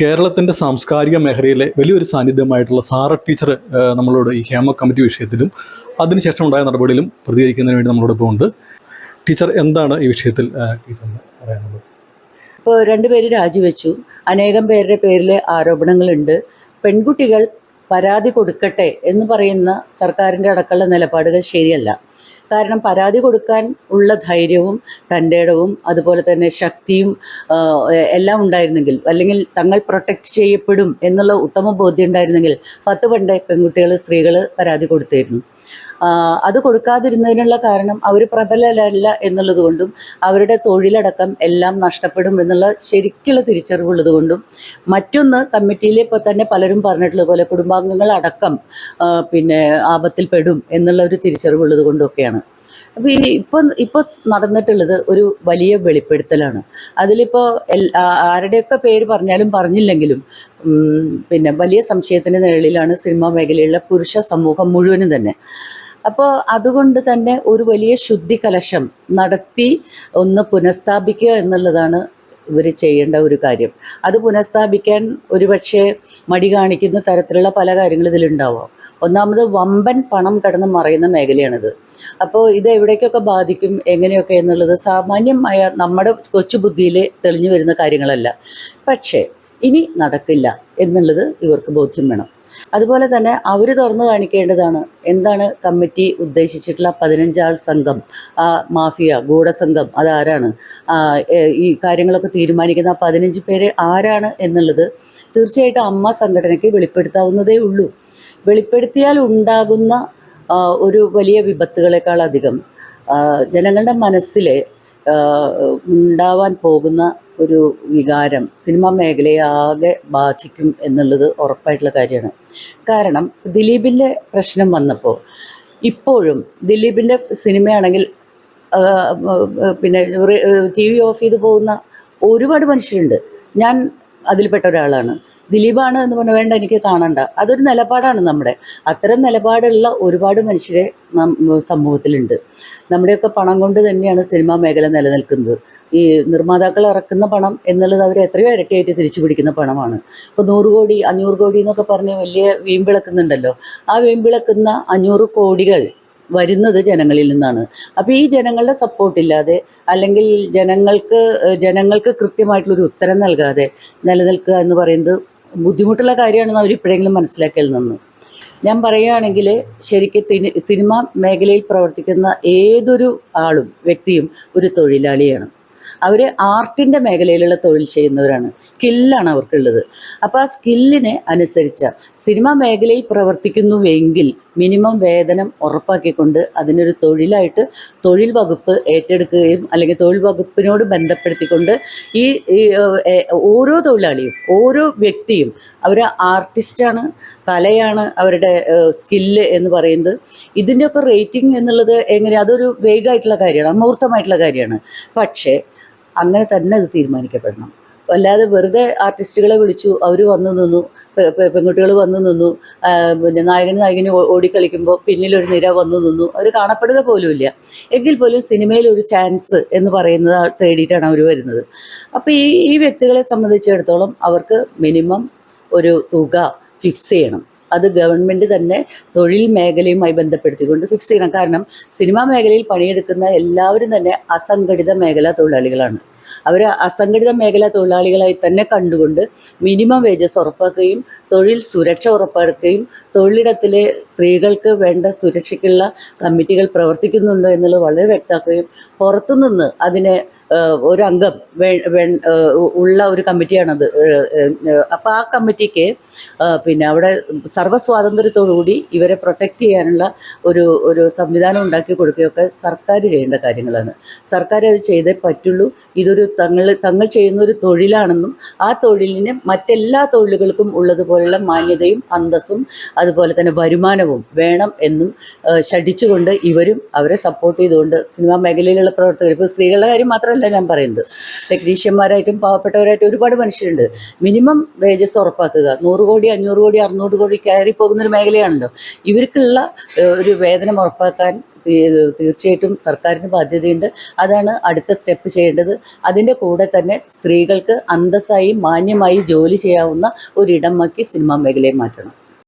കേരളത്തിന്റെ സാംസ്കാരിക മേഖലയിലെ വലിയൊരു സാന്നിധ്യമായിട്ടുള്ള സാറ ടീച്ചർ നമ്മളോട് ഈ ഹേമ കമ്മിറ്റി വിഷയത്തിലും അതിനുശേഷം ഉണ്ടായ നടപടിയിലും പ്രതികരിക്കുന്നതിന് വേണ്ടി നമ്മളോടൊപ്പം ഉണ്ട്. ടീച്ചർ എന്താണ് ഈ വിഷയത്തിൽ ടീച്ചറിന് പറയാനുള്ളത്? ഇപ്പോൾ രണ്ടുപേര് രാജിവെച്ചു. അനേകം പേരുടെ പേരിൽ ആരോപണങ്ങളുണ്ട്. പെൺകുട്ടികൾ പരാതി കൊടുക്കട്ടെ എന്ന് പറയുന്ന സർക്കാരിന്റെ അടക്കമുള്ള നിലപാടുകൾ ശരിയല്ല. കാരണം പരാതി കൊടുക്കാൻ ഉള്ള ധൈര്യവും തന്റെ ഇടവും അതുപോലെ തന്നെ ശക്തിയും എല്ലാം ഉണ്ടായിരുന്നെങ്കിൽ അല്ലെങ്കിൽ തങ്ങൾ പ്രൊട്ടക്റ്റ് ചെയ്യപ്പെടും എന്നുള്ള ഉത്തമ ബോധ്യം ഉണ്ടായിരുന്നെങ്കിൽ പത്ത് പണ്ടേ പെൺകുട്ടികൾ സ്ത്രീകൾ പരാതി കൊടുത്തിരുന്നു. അത് കൊടുക്കാതിരുന്നതിനുള്ള കാരണം അവർ പ്രബലരല്ല എന്നുള്ളത് കൊണ്ടും അവരുടെ തൊഴിലടക്കം എല്ലാം നഷ്ടപ്പെടും എന്നുള്ള ശരിക്കുള്ള തിരിച്ചറിവുള്ളത് കൊണ്ടും മറ്റൊന്ന് കമ്മിറ്റിയിലെ ഇപ്പോൾ തന്നെ പലരും പറഞ്ഞിട്ടുള്ള പോലെ കുടുംബാംഗങ്ങൾ അടക്കം പിന്നെ ആപത്തിൽ പെടും എന്നുള്ള ഒരു തിരിച്ചറിവുള്ളത് കൊണ്ടൊക്കെയാണ്. അപ്പോൾ ഈ ഇപ്പം ഇപ്പോൾ നടന്നിട്ടുള്ളത് ഒരു വലിയ വെളിപ്പെടുത്തലാണ്. അതിലിപ്പോൾ എൽ ആരുടെയൊക്കെ പേര് പറഞ്ഞാലും പറഞ്ഞില്ലെങ്കിലും പിന്നെ വലിയ സംശയത്തിന്റെ നിഴലിലാണ് സിനിമാ മേഖലയിലുള്ള പുരുഷ സമൂഹം മുഴുവനും തന്നെ. അപ്പോൾ അതുകൊണ്ട് തന്നെ ഒരു വലിയ ശുദ്ധി കലശം നടത്തി ഒന്ന് പുനഃസ്ഥാപിക്കുക എന്നുള്ളതാണ് ഇവർ ചെയ്യേണ്ട ഒരു കാര്യം. അത് പുനഃസ്ഥാപിക്കാൻ ഒരുപക്ഷെ മടി കാണിക്കുന്ന തരത്തിലുള്ള പല കാര്യങ്ങളും ഇതിലുണ്ടാവാം. ഒന്നാമത് വമ്പൻ പണം കടന്ന് മറയുന്ന മേഖലയാണിത്. അപ്പോൾ ഇത് എവിടേക്കൊക്കെ ബാധിക്കും എങ്ങനെയൊക്കെ എന്നുള്ളത് സാമാന്യമായ നമ്മുടെ കൊച്ചു ബുദ്ധിയിൽ തെളിഞ്ഞു വരുന്ന കാര്യങ്ങളല്ല. പക്ഷേ ഇനി നടക്കില്ല എന്നുള്ളത് ഇവർക്ക് ബോധ്യം വേണം. അതുപോലെ തന്നെ അവർ തുറന്നു കാണിക്കേണ്ടതാണ്. എന്താണ് കമ്മിറ്റി ഉദ്ദേശിച്ചിട്ടുള്ള പതിനഞ്ചാൾ സംഘം? ആ മാഫിയ ഗൂഢസംഘം അതാരാണ്? ഈ കാര്യങ്ങളൊക്കെ തീരുമാനിക്കുന്ന പതിനഞ്ച് പേര് ആരാണ് എന്നുള്ളത് തീർച്ചയായിട്ടും അമ്മ സംഘടനയ്ക്ക് വെളിപ്പെടുത്താവുന്നതേ ഉള്ളൂ. വെളിപ്പെടുത്തിയാൽ ഉണ്ടാകുന്ന ഒരു വലിയ വിപത്തുകളെക്കാളധികം അധികം ജനങ്ങളുടെ മനസ്സിലെ ഉണ്ടാവാൻ പോകുന്ന ഒരു വികാരം സിനിമ മേഖലയെ ആകെ ബാധിക്കും എന്നുള്ളത് ഉറപ്പായിട്ടുള്ള കാര്യമാണ്. കാരണം ദിലീപിന്റെ പ്രശ്നം വന്നപ്പോൾ ഇപ്പോഴും ദിലീപിന്റെ സിനിമയാണെങ്കിൽ പിന്നെ ടി വി ഓഫ് ചെയ്ത് പോകുന്ന ഒരുപാട് മനുഷ്യരുണ്ട്. ഞാൻ അതിൽപ്പെട്ട ഒരാളാണ്. ദിലീപാണ് എന്ന് പറഞ്ഞാൽ വേണ്ട എനിക്ക് കാണണ്ട. അതൊരു നിലപാടാണ് നമ്മുടെ. അത്തരം നിലപാടുള്ള ഒരുപാട് മനുഷ്യരെ സമൂഹത്തിലുണ്ട്. നമ്മുടെയൊക്കെ പണം കൊണ്ട് തന്നെയാണ് സിനിമാ മേഖല നിലനിൽക്കുന്നത്. ഈ നിർമ്മാതാക്കൾ ഇറക്കുന്ന പണം എന്നുള്ളത് അവർ എത്രയോ ഇരട്ടിയായിട്ട് തിരിച്ചു പിടിക്കുന്ന പണമാണ്. ഇപ്പോൾ നൂറ് കോടി അഞ്ഞൂറ് കോടി എന്നൊക്കെ പറഞ്ഞ് വലിയ വീമ്പിളക്കുന്നുണ്ടല്ലോ. ആ വീമ്പിളക്കുന്ന അഞ്ഞൂറ് കോടികൾ വരുന്നത് ജനങ്ങളിൽ നിന്നാണ്. അപ്പോൾ ഈ ജനങ്ങളുടെ സപ്പോർട്ടില്ലാതെ അല്ലെങ്കിൽ ജനങ്ങൾക്ക് ജനങ്ങൾക്ക് കൃത്യമായിട്ടുള്ളൊരു ഉത്തരം നൽകാതെ നിലനിൽക്കുക എന്ന് പറയുന്നത് ബുദ്ധിമുട്ടുള്ള കാര്യമാണെന്ന് അവരിപ്പോഴെങ്കിലും മനസ്സിലാക്കിയാൽ നന്നു. ഞാൻ പറയുകയാണെങ്കിൽ ശരിക്കും സിനിമ മേഖലയിൽ പ്രവർത്തിക്കുന്ന ഏതൊരു ആളും വ്യക്തിയും ഒരു തൊഴിലാളിയാണ്. അവർ ആർട്ടിന്റെ മേഖലയിലുള്ള തൊഴിൽ ചെയ്യുന്നവരാണ്. സ്കില്ലാണ് അവർക്കുള്ളത്. അപ്പോൾ ആ സ്കില്ലിനെ അനുസരിച്ച് സിനിമാ മേഖലയിൽ പ്രവർത്തിക്കുന്നുവെങ്കിൽ മിനിമം വേതനം ഉറപ്പാക്കിക്കൊണ്ട് അതിനൊരു തൊഴിലായിട്ട് തൊഴിൽ വകുപ്പ് ഏറ്റെടുക്കുകയും അല്ലെങ്കിൽ തൊഴിൽ വകുപ്പിനോട് ബന്ധപ്പെടുത്തിക്കൊണ്ട് ഈ ഓരോ തൊഴിലാളിയും ഓരോ വ്യക്തിയും അവർ ആർട്ടിസ്റ്റാണ് കലയാണ് അവരുടെ സ്കില്ല് എന്ന് പറയുന്നത്. ഇതിന്റെയൊക്കെ റേറ്റിംഗ് എന്നുള്ളത് എങ്ങനെ? അതൊരു വേഗമായിട്ടുള്ള കാര്യമാണ് അമൂർത്തമായിട്ടുള്ള കാര്യമാണ്. പക്ഷേ അങ്ങനെ തന്നെ അത് തീരുമാനിക്കപ്പെടണം. അല്ലാതെ വെറുതെ ആർട്ടിസ്റ്റുകളെ വിളിച്ചു അവർ വന്നു നിന്നു പെൺകുട്ടികൾ വന്നു നിന്നു പിന്നെ നായകന് നായകന് ഓടിക്കളിക്കുമ്പോൾ പിന്നിലൊരു നിര വന്നു നിന്നു അവർ കാണപ്പെടുക പോലുമില്ല. എങ്കിൽ പോലും സിനിമയിൽ ഒരു ചാൻസ് എന്ന് പറയുന്നത് തേടിയിട്ടാണ് അവർ വരുന്നത്. അപ്പോൾ ഈ ഈ വ്യക്തികളെ സംബന്ധിച്ചിടത്തോളം അവർക്ക് മിനിമം ഒരു തുക ഫിക്സ് ചെയ്യണം. അത് ഗവൺമെന്റ് തന്നെ തൊഴിൽ മേഖലയുമായി ബന്ധപ്പെടുത്തിക്കൊണ്ട് ഫിക്സ് ചെയ്യണം. കാരണം സിനിമാ മേഖലയിൽ പണിയെടുക്കുന്ന എല്ലാവരും തന്നെ അസംഘടിത മേഖലാ തൊഴിലാളികളാണ്. അവർ അസംഘടിത മേഖലാ തൊഴിലാളികളായി തന്നെ കണ്ടുകൊണ്ട് മിനിമം വേജസ് ഉറപ്പാക്കുകയും തൊഴിൽ സുരക്ഷ ഉറപ്പാക്കുകയും തൊഴിലിടത്തിലെ സ്ത്രീകൾക്ക് വേണ്ട സുരക്ഷയ്ക്കുള്ള കമ്മിറ്റികൾ പ്രവർത്തിക്കുന്നുണ്ടോ എന്നുള്ളത് വളരെ വ്യക്തമാക്കുകയും പുറത്തുനിന്ന് അതിനെ ഒരു വേ- ഉള്ള ഒരു കമ്മിറ്റിയാണത് അപ്പോൾ ആ കമ്മിറ്റിക്ക് പിന്നെ അവിടെ സർവസ്വാതന്ത്ര്യത്തോടുകൂടി ഇവരെ പ്രൊട്ടക്റ്റ് ചെയ്യാനുള്ള ഒരു ഒരു സംവിധാനം ഉണ്ടാക്കി കൊടുക്കുകയൊക്കെ സർക്കാർ ചെയ്യേണ്ട കാര്യങ്ങളാണ്. സർക്കാർ അത് ചെയ്തേ പറ്റുള്ളൂ. ഇതൊരു തങ്ങൾ തങ്ങൾ ചെയ്യുന്ന ഒരു തൊഴിലാണെന്നും ആ തൊഴിലിന് മറ്റെല്ലാ തൊഴിലുകൾക്കും ഉള്ളതുപോലുള്ള മാന്യതയും അന്തസ്സും അതുപോലെ തന്നെ വരുമാനവും വേണം എന്നും ശഠിച്ചുകൊണ്ട് ഇവരും അവരെ സപ്പോർട്ട് ചെയ്തുകൊണ്ട് സിനിമാ മേഖലയിലുള്ള പ്രവർത്തകർ. ഇപ്പോൾ സ്ത്രീകളുടെ കാര്യം മാത്രമല്ല ഞാൻ പറയുന്നത്. ടെക്നീഷ്യന്മാരായിട്ടും പാവപ്പെട്ടവരായിട്ടും ഒരുപാട് മനുഷ്യരുണ്ട്. മിനിമം വേജസ് ഉറപ്പാക്കുക. നൂറ് കോടി അഞ്ഞൂറ് കോടി അറുന്നൂറ് കോടി കയറി പോകുന്ന ഒരു മേഖലയാണല്ലോ. ഇവർക്കുള്ള ഒരു വേതനം ഉറപ്പാക്കാൻ തീർച്ചയായിട്ടും സർക്കാരിന് ബാധ്യതയുണ്ട്. അതാണ് അടുത്ത സ്റ്റെപ്പ് ചെയ്യേണ്ടത്. അതിന്റെ കൂടെ തന്നെ സ്ത്രീകൾക്ക് അന്തസ്സായി മാന്യമായി ജോലി ചെയ്യാവുന്ന ഒരിടമാക്കി സിനിമാ മേഖലയെ മാറ്റണം.